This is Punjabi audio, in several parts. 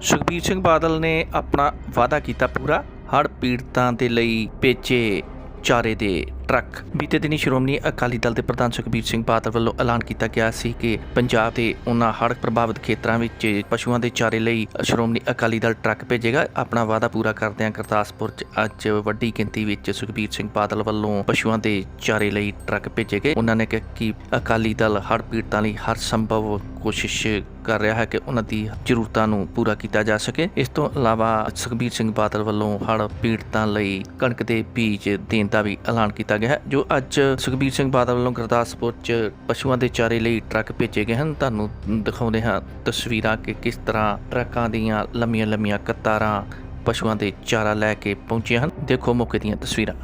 ਸੁਖਬੀਰ ਸਿੰਘ ਬਾਦਲ ਨੇ ਆਪਣਾ ਵਾਅਦਾ ਕੀਤਾ ਪੂਰਾ, ਹੜ੍ਹ ਪੀੜਤਾਂ ਦੇ ਲਈ ਭੇਜੇ ਚਾਰੇ ਦੇ ਟਰੱਕ। ਬੀਤੇ ਦਿਨੀ ਸ਼੍ਰੋਮਣੀ ਅਕਾਲੀ ਦਲ ਦੇ ਪ੍ਰਧਾਨ ਸੁਖਬੀਰ ਸਿੰਘ ਬਾਦਲ ਵੱਲੋਂ ਐਲਾਨ ਕੀਤਾ ਗਿਆ ਸੀ ਕਿ ਪੰਜਾਬ ਦੇ ਉਹਨਾਂ ਹੜ੍ਹ ਪ੍ਰਭਾਵਿਤ ਖੇਤਰਾਂ ਵਿੱਚ ਪਸ਼ੂਆਂ ਦੇ ਚਾਰੇ ਲਈ ਸ਼੍ਰੋਮਣੀ ਅਕਾਲੀ ਦਲ ਟਰੱਕ ਭੇਜੇਗਾ। ਆਪਣਾ ਵਾਅਦਾ ਪੂਰਾ ਕਰਦਿਆਂ ਗੁਰਦਾਸਪੁਰ 'ਚ ਅੱਜ ਵੱਡੀ ਗਿਣਤੀ ਵਿੱਚ ਸੁਖਬੀਰ ਸਿੰਘ ਬਾਦਲ ਵੱਲੋਂ ਪਸ਼ੂਆਂ ਦੇ ਚਾਰੇ ਲਈ ਟਰੱਕ ਭੇਜੇ ਗਏ। ਉਹਨਾਂ ਨੇ ਕਿਹਾ ਕਿ ਅਕਾਲੀ ਦਲ ਹੜ੍ਹ ਪੀੜਤਾਂ ਲਈ ਹਰ ਸੰਭਵ ਕੋਸ਼ਿਸ਼ ਕਰ ਰਿਹਾ ਹੈ ਕਿ ਉਹਨਾਂ ਦੀ ਜ਼ਰੂਰਤਾਂ ਨੂੰ ਪੂਰਾ ਕੀਤਾ ਜਾ ਸਕੇ। ਇਸ ਤੋਂ ਇਲਾਵਾ ਸੁਖਬੀਰ ਸਿੰਘ ਬਾਦਲ ਵੱਲੋਂ ਹੜ੍ਹ ਪੀੜਤਾਂ ਲਈ ਕਣਕ ਦੇ ਬੀਜ ਦੇਣ ਦਾ ਵੀ ਐਲਾਨ ਕੀਤਾ ਗਿਆ ਹੈ, ਜੋ ਅੱਜ ਸੁਖਬੀਰ ਸਿੰਘ ਬਾਦਲ ਵੱਲੋਂ ਗੁਰਦਾਸਪੁਰ 'ਚ ਪਸ਼ੂਆਂ ਦੇ ਚਾਰੇ ਲਈ ਟਰੱਕ ਭੇਜੇ ਗਏ ਹਨ। ਤੁਹਾਨੂੰ ਦਿਖਾਉਂਦੇ ਹਾਂ ਤਸਵੀਰਾਂ ਕਿ ਕਿਸ ਤਰ੍ਹਾਂ ਟਰੱਕਾਂ ਦੀਆਂ ਲੰਮੀਆਂ ਲੰਮੀਆਂ ਕਤਾਰਾਂ ਪਸ਼ੂਆਂ ਦੇ ਚਾਰਾ ਲੈ ਕੇ ਪਹੁੰਚੀਆਂ ਹਨ। ਦੇਖੋ ਮੌਕੇ ਦੀਆਂ ਤਸਵੀਰਾਂ।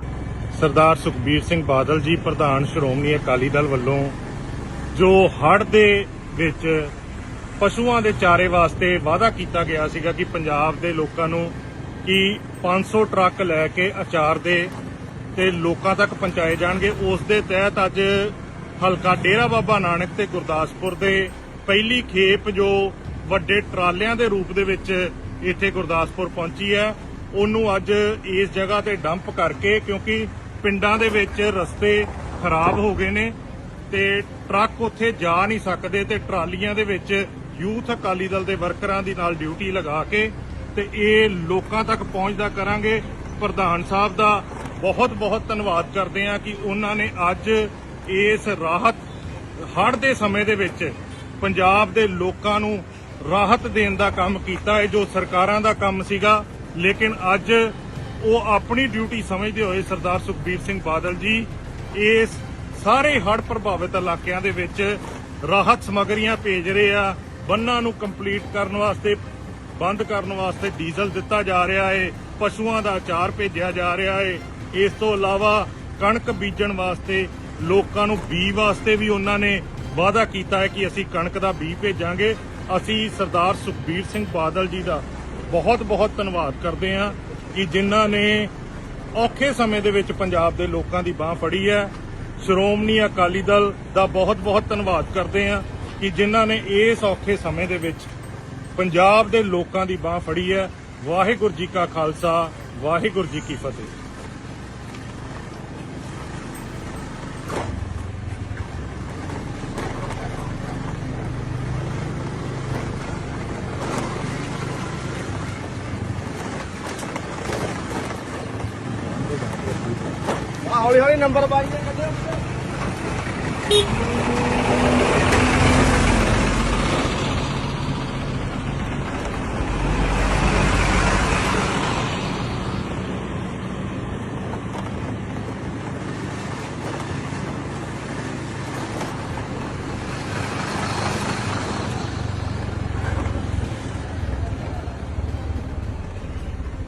ਸਰਦਾਰ ਸੁਖਬੀਰ ਸਿੰਘ ਬਾਦਲ ਜੀ, ਪ੍ਰਧਾਨ ਸ਼੍ਰੋਮਣੀ ਅਕਾਲੀ ਦਲ ਵੱਲੋਂ ਜੋ ਹੜ੍ਹ ਦੇ ਵਿੱਚ ਪਸ਼ੂਆਂ ਦੇ ਚਾਰੇ ਵਾਸਤੇ ਵਾਅਦਾ ਕੀਤਾ ਗਿਆ ਸੀਗਾ ਕਿ ਪੰਜਾਬ ਦੇ ਲੋਕਾਂ ਨੂੰ ਕਿ 500 ਟਰੱਕ ਲੈ ਕੇ ਅਚਾਰ ਦੇ ਤੇ ਲੋਕਾਂ ਤੱਕ ਪਹੁੰਚਾਏ ਜਾਣਗੇ। ਉਸ ਦੇ ਤਹਿਤ ਅੱਜ ਹਲਕਾ ਡੇਰਾ ਬਾਬਾ ਨਾਨਕ ਤੇ ਗੁਰਦਾਸਪੁਰ ਦੇ ਪਹਿਲੀ ਖੇਪ ਜੋ ਵੱਡੇ ਟਰਾਲਿਆਂ ਦੇ ਰੂਪ ਦੇ ਵਿੱਚ ਇੱਥੇ ਗੁਰਦਾਸਪੁਰ ਪਹੁੰਚੀ ਹੈ, ਉਹਨੂੰ ਅੱਜ ਇਸ ਜਗ੍ਹਾ ਤੇ ਡੰਪ ਕਰਕੇ ਕਿਉਂਕਿ ਪਿੰਡਾਂ ਦੇ ਵਿੱਚ ਰਸਤੇ ਖਰਾਬ ਹੋ ਗਏ ਨੇ ਤੇ ਟਰੱਕ ਉੱਥੇ ਜਾ ਨਹੀਂ ਸਕਦੇ ਤੇ ਟਰਾਲੀਆਂ ਦੇ ਵਿੱਚ ਯੂਥ ਅਕਾਲੀ ਦਲ ਦੇ ਵਰਕਰਾਂ ਦੀ ਨਾਲ ਡਿਊਟੀ ਲਗਾ ਕੇ ਤੇ ਇਹ ਲੋਕਾਂ ਤੱਕ ਪਹੁੰਚਦਾ ਕਰਾਂਗੇ। ਪ੍ਰਧਾਨ ਸਾਹਿਬ ਦਾ ਬਹੁਤ ਬਹੁਤ ਧੰਨਵਾਦ ਕਰਦੇ ਹਾਂ ਕਿ ਉਹਨਾਂ ਨੇ ਅੱਜ ਇਸ ਰਾਹਤ ਹੜ੍ਹ ਦੇ ਸਮੇਂ ਦੇ ਵਿੱਚ ਪੰਜਾਬ ਦੇ ਲੋਕਾਂ ਨੂੰ ਰਾਹਤ ਦੇਣ ਦਾ ਕੰਮ ਕੀਤਾ। ਹੈ ਜੋ ਸਰਕਾਰਾਂ ਦਾ ਕੰਮ ਸੀਗਾ, ਲੇਕਿਨ ਅੱਜ ਉਹ ਆਪਣੀ ਡਿਊਟੀ ਸਮਝਦੇ ਹੋਏ ਸਰਦਾਰ ਸੁਖਬੀਰ ਸਿੰਘ ਬਾਦਲ ਜੀ ਇਸ ਸਾਰੇ ਹੜ੍ਹ ਪ੍ਰਭਾਵਿਤ ਇਲਾਕਿਆਂ ਦੇ ਵਿੱਚ ਰਾਹਤ ਸਮਗਰੀਆਂ ਭੇਜ ਰਹੇ ਆ। ਬੰਨਾਂ ਨੂੰ ਕੰਪਲੀਟ ਕਰਨ ਵਾਸਤੇ, ਬੰਦ ਕਰਨ ਵਾਸਤੇ ਡੀਜ਼ਲ ਦਿੱਤਾ ਜਾ ਰਿਹਾ ਹੈ ਪਸ਼ੂਆਂ ਦਾ ਆਚਾਰ ਭੇਜਿਆ ਜਾ ਰਿਹਾ ਹੈ ਇਸ ਤੋਂ ਇਲਾਵਾ ਕਣਕ ਬੀਜਣ ਵਾਸਤੇ ਲੋਕਾਂ ਨੂੰ ਬੀ ਵਾਸਤੇ ਵੀ ਉਹਨਾਂ ਨੇ ਵਾਅਦਾ ਕੀਤਾ ਹੈ ਕਿ ਅਸੀਂ ਕਣਕ ਦਾ ਬੀ ਭੇਜਾਂਗੇ। ਅਸੀਂ ਸਰਦਾਰ ਸੁਖਬੀਰ ਸਿੰਘ ਬਾਦਲ ਜੀ ਦਾ ਬਹੁਤ ਬਹੁਤ ਧੰਨਵਾਦ ਕਰਦੇ ਹਾਂ ਕਿ ਜਿਨ੍ਹਾਂ ਨੇ ਔਖੇ ਸਮੇਂ ਦੇ ਵਿੱਚ ਪੰਜਾਬ ਦੇ ਲੋਕਾਂ ਦੀ ਬਾਹ ਫੜੀ ਹੈ। ਸ਼੍ਰੋਮਣੀ ਅਕਾਲੀ ਦਲ ਦਾ ਬਹੁਤ ਬਹੁਤ ਧੰਨਵਾਦ ਕਰਦੇ ਹਾਂ। ਕਿ ਜਿਨ੍ਹਾਂ ਨੇ ਇਸ ਔਖੇ ਸਮੇਂ ਦੇ ਵਿੱਚ ਪੰਜਾਬ ਦੇ ਲੋਕਾਂ ਦੀ ਬਾਹ ਫੜੀ ਹੈ। ਵਾਹਿਗੁਰੂ ਜੀ ਕਾ ਖਾਲਸਾ, ਵਾਹਿਗੁਰੂ ਜੀ ਕੀ ਫਤਿਹ। ਹੌਲੀ ਹੌਲੀ ਨੰਬਰ ਬਾਈ ਦੇ